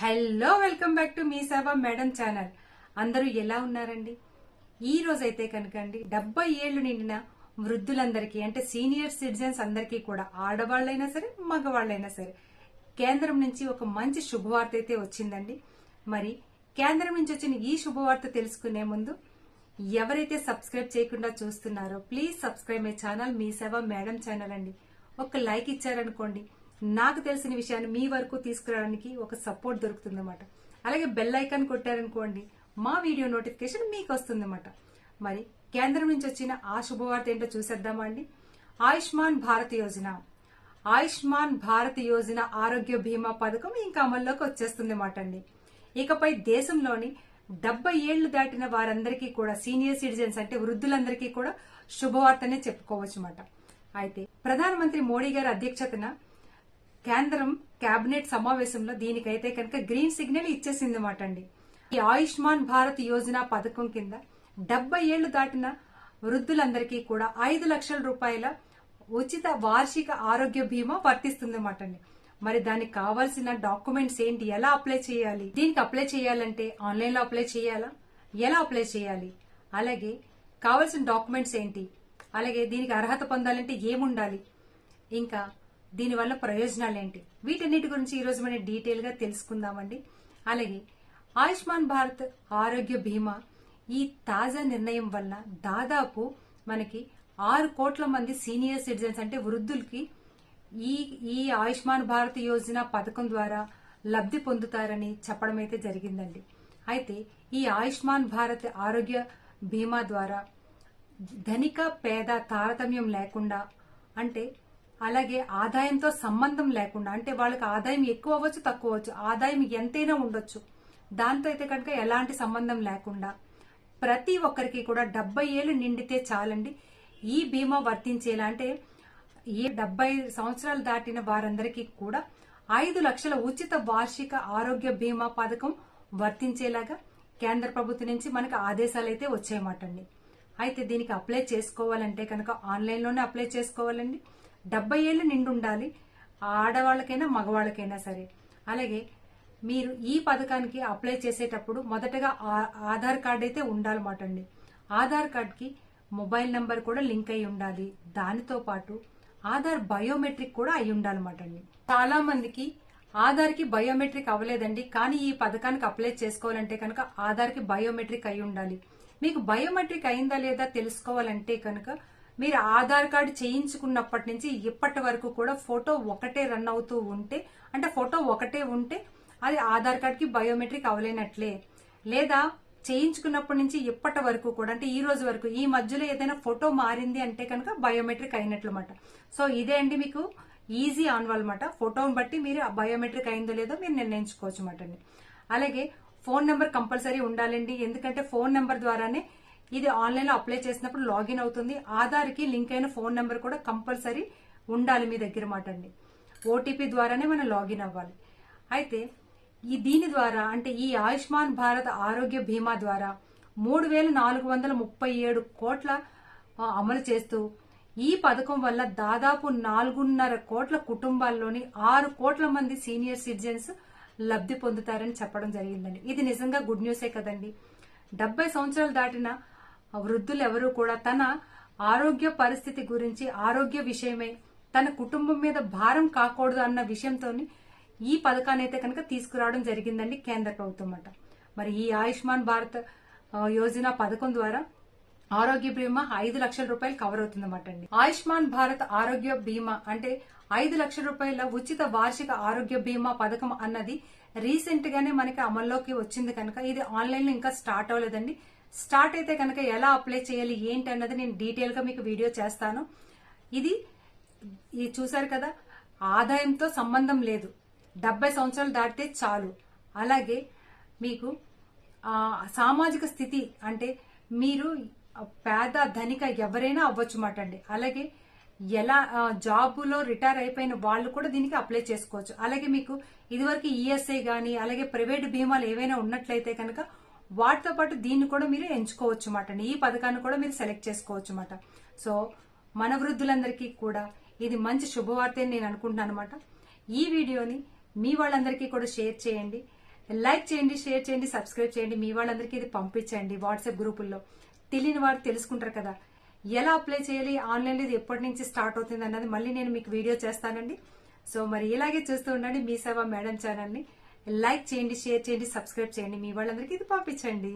Hello welcome back to మీ సేవ madam channel. అందరూ ఎలా ఉన్నారండి? ఈ కనుక అండి కనుకండి డెబ్బై ఏళ్ళు నిండిన వృద్ధులందరికీ అంటే సీనియర్ సిటిజన్స్ అందరికీ కూడా ఆడవాళ్ళైనా సరే మగవాళ్ళైనా సరే కేంద్రం నుంచి ఒక మంచి శుభవార్త అయితే వచ్చిందండి. మరి కేంద్రం నుంచి వచ్చిన ఈ శుభవార్త తెలుసుకునే ముందు ఎవరైతే సబ్స్క్రైబ్ చేయకుండా చూస్తున్నారో ప్లీజ్ సబ్స్క్రైబ్ మై ఛానల్ మీ సేవ మేడం ఛానల్ అండి. ఒక లైక్ ఇచ్చారనుకోండి నాకు తెలిసిన విషయాన్ని మీ వరకు తీసుకురావడానికి ఒక సపోర్ట్ దొరుకుతుందన్నమాట. అలాగే బెల్ ఐకాన్ కొట్టారనుకోండి మా వీడియో నోటిఫికేషన్ మీకు వస్తుందన్నమాట. మరి కేంద్రం నుంచి వచ్చిన ఆ శుభవార్త ఏంటో చూసేద్దామా అండి? ఆయుష్మాన్ భారత్ యోజన. ఆయుష్మాన్ భారత్ యోజన ఆరోగ్య బీమా పథకం ఇంకా అమల్లోకి వచ్చేస్తుంది మాట అండి. ఇకపై దేశంలోని డెబ్బై ఏళ్ళు దాటిన వారందరికీ కూడా సీనియర్ సిటిజన్స్ అంటే వృద్ధులందరికీ కూడా శుభవార్తనే చెప్పుకోవచ్చు అనమాట అయితే ప్రధానమంత్రి మోడీ గారి అధ్యక్షతన కేంద్రం కేబినెట్ సమావేశంలో దీనికైతే కనుక గ్రీన్ సిగ్నల్ ఇచ్చేసింది మాట అండి. ఈ ఆయుష్మాన్ భారత్ యోజన పథకం కింద డెబ్బై ఏళ్ళు దాటిన వృద్ధులందరికీ కూడా ఐదు లక్షల రూపాయల ఉచిత వార్షిక ఆరోగ్య బీమా వర్తిస్తుందన్నమాట అండి. మరి దానికి కావాల్సిన డాక్యుమెంట్స్ ఏంటి? ఎలా అప్లై చేయాలి? దీనికి అప్లై చేయాలంటే ఆన్లైన్లో అప్లై చేయాలా? ఎలా అప్లై చేయాలి? అలాగే కావాల్సిన డాక్యుమెంట్స్ ఏంటి? అలాగే దీనికి అర్హత పొందాలంటే ఏముండాలి? ఇంకా దీనివల్ల ప్రయోజనాలు ఏంటి వీటన్నిటి గురించి ఈరోజు మనం డీటెయిల్గా తెలుసుకుందామండి. అలాగే ఆయుష్మాన్ భారత్ ఆరోగ్య బీమా ఈ తాజా నిర్ణయం వల్ల దాదాపు మనకి ఆరు కోట్ల మంది సీనియర్ సిటిజన్స్ అంటే వృద్ధులకి ఈ ఈ ఆయుష్మాన్ భారత్ యోజన పథకం ద్వారా లబ్ధి పొందుతారని చెప్పడం అయితే జరిగిందండి. అయితే ఈ ఆయుష్మాన్ భారత్ ఆరోగ్య బీమా ద్వారా ధనిక పేద తారతమ్యం లేకుండా అంటే అలాగే ఆదాయంతో సంబంధం లేకుండా అంటే వాళ్ళకి ఆదాయం ఎక్కువ అవ్వచ్చు తక్కువ అవ్వచ్చు ఆదాయం ఎంతైనా ఉండొచ్చు. దాంతో అయితే కనుక ఎలాంటి సంబంధం లేకుండా ప్రతి ఒక్కరికి కూడా డెబ్బై ఏళ్ళు నిండితే చాలండి. ఈ బీమా వర్తించేలా అంటే ఈ డెబ్బై సంవత్సరాలు దాటిన వారందరికీ కూడా ఐదు లక్షల ఉచిత వార్షిక ఆరోగ్య బీమా పథకం వర్తించేలాగా కేంద్ర ప్రభుత్వం నుంచి మనకు ఆదేశాలు అయితే వచ్చాయన్నమాటండి అయితే దీనికి అప్లై చేసుకోవాలంటే కనుక ఆన్లైన్లోనే అప్లై చేసుకోవాలండి. డెబ్బై ఏళ్ళు నిండుండాలి. ఆడవాళ్ళకైనా మగవాళ్ళకైనా సరే. అలాగే మీరు ఈ పథకానికి అప్లై చేసేటప్పుడు మొదటగా ఆధార్ కార్డ్ అయితే ఉండాలన్నమాట అండి. ఆధార్ కార్డ్కి మొబైల్ నెంబర్ కూడా లింక్ అయి ఉండాలి. దానితో పాటు ఆధార్ బయోమెట్రిక్ కూడా అయి ఉండాలన్నమాట అండి. చాలా మందికి ఆధార్కి బయోమెట్రిక్ అవ్వలేదండి. కానీ ఈ పథకానికి అప్లై చేసుకోవాలంటే కనుక ఆధార్కి బయోమెట్రిక్ అయి ఉండాలి. మీకు బయోమెట్రిక్ అయిందా లేదా తెలుసుకోవాలంటే కనుక మీరు ఆధార్ కార్డు చేయించుకున్నప్పటి నుంచి ఇప్పటి వరకు కూడా ఫోటో ఒకటే రన్ అవుతూ ఉంటే అంటే ఫోటో ఒకటే ఉంటే అది ఆధార్ కార్డ్కి బయోమెట్రిక్ అవ్వలేనట్లే. లేదా చేయించుకున్నప్పటి నుంచి ఇప్పటి వరకు కూడా అంటే ఈ రోజు వరకు ఈ మధ్యలో ఏదైనా ఫోటో మారింది అంటే కనుక బయోమెట్రిక్ అయినట్లు అనమాట సో ఇదే అండి మీకు ఈజీ ఆన్వాల్ అనమాట ఫోటోని బట్టి మీరు బయోమెట్రిక్ అయిందో లేదో మీరు నిర్ణయించుకోవచ్చు అనమాట అండి. అలాగే ఫోన్ నెంబర్ కంపల్సరీ ఉండాలండి. ఎందుకంటే ఫోన్ నెంబర్ ద్వారానే ఇది ఆన్లైన్లో అప్లై చేసినప్పుడు లాగిన్ అవుతుంది. ఆధార్కి లింక్ అయిన ఫోన్ నెంబర్ కూడా కంపల్సరీ ఉండాలి మీ దగ్గర మాట అండి. ఓటీపీ ద్వారానే మనం లాగిన్ అవ్వాలి. అయితే ఈ దీని ద్వారా అంటే ఈ ఆయుష్మాన్ భారత్ ఆరోగ్య బీమా ద్వారా మూడు వేల నాలుగు వందల ముప్పై ఏడు కోట్ల అమలు చేస్తూ ఈ పథకం వల్ల దాదాపు నాలుగున్నర కోట్ల కుటుంబాల్లోని ఆరు కోట్ల మంది సీనియర్ సిటిజన్స్ లబ్ధి పొందుతారని చెప్పడం జరిగిందండి. ఇది నిజంగా గుడ్ న్యూసే కదండి. డెబ్బై సంవత్సరాలు దాటిన వృద్ధులు ఎవరు కూడా తన ఆరోగ్య పరిస్థితి గురించి ఆరోగ్య విషయమై తన కుటుంబం మీద భారం కాకూడదు అన్న విషయంతోని ఈ పథకాన్ని అయితే కనుక తీసుకురావడం జరిగిందండి కేంద్ర ప్రభుత్వం అట మరి ఈ ఆయుష్మాన్ భారత్ యోజన పథకం ద్వారా ఆరోగ్య బీమా ఐదు లక్షల రూపాయలు కవర్ అవుతుందన్నమాట అండి ఆయుష్మాన్ భారత్ ఆరోగ్య బీమా అంటే ఐదు లక్షల రూపాయల ఉచిత వార్షిక ఆరోగ్య బీమా పథకం అన్నది రీసెంట్ గానే మనకి అమల్లోకి వచ్చింది కనుక ఇది ఆన్లైన్లో ఇంకా స్టార్ట్ అవ్వలేదండి. స్టార్ట్ అయితే కనుక ఎలా అప్లై చేయాలి ఏంటి అన్నది నేను డీటెయిల్గా మీకు వీడియో చేస్తాను. ఇది ఇది చూసారు కదా ఆదాయంతో సంబంధం లేదు. డెబ్బై సంవత్సరాలు దాటితే చాలు. అలాగే మీకు సామాజిక స్థితి అంటే మీరు పేద ధనిక ఎవరైనా అవ్వచ్చు మాట అండి. అలాగే ఎలా జాబ్లో జాబులో రిటైర్ అయిపోయిన వాళ్ళు కూడా దీనికి అప్లై చేసుకోవచ్చు. అలాగే మీకు ఇదివరకు ఈఎస్ఐ కానీ అలాగే ప్రైవేట్ బీమాలు ఏవైనా ఉన్నట్లయితే కనుక వాటితో పాటు దీన్ని కూడా మీరు ఎంచుకోవచ్చు అన్నమాట ఈ పథకాన్ని కూడా మీరు సెలెక్ట్ చేసుకోవచ్చు అన్నమాట సో మన వృద్ధులందరికీ కూడా ఇది మంచి శుభవార్త అని నేను అనుకుంటున్నాను అనమాట ఈ వీడియోని మీ వాళ్ళందరికీ కూడా షేర్ చేయండి. లైక్ చేయండి షేర్ చేయండి సబ్స్క్రైబ్ చేయండి. మీ వాళ్ళందరికీ ఇది పంపించండి వాట్సాప్ గ్రూపుల్లో. తెలియని వారు తెలుసుకుంటారు కదా. ఎలా అప్లై చేయాలి? ఆన్లైన్లో ఇది ఎప్పటి నుంచి స్టార్ట్ అవుతుంది అన్నది మళ్ళీ నేను మీకు వీడియో చేస్తానండి. సో మరి ఇలాగే చూస్తూ ఉండండి మీ సేవ మేడం ఛానల్ని. లైక్ చేయండి షేర్ చేయండి సబ్స్క్రైబ్ చేయండి. మీ వాళ్ళందరికీ ఇది పంపించండి.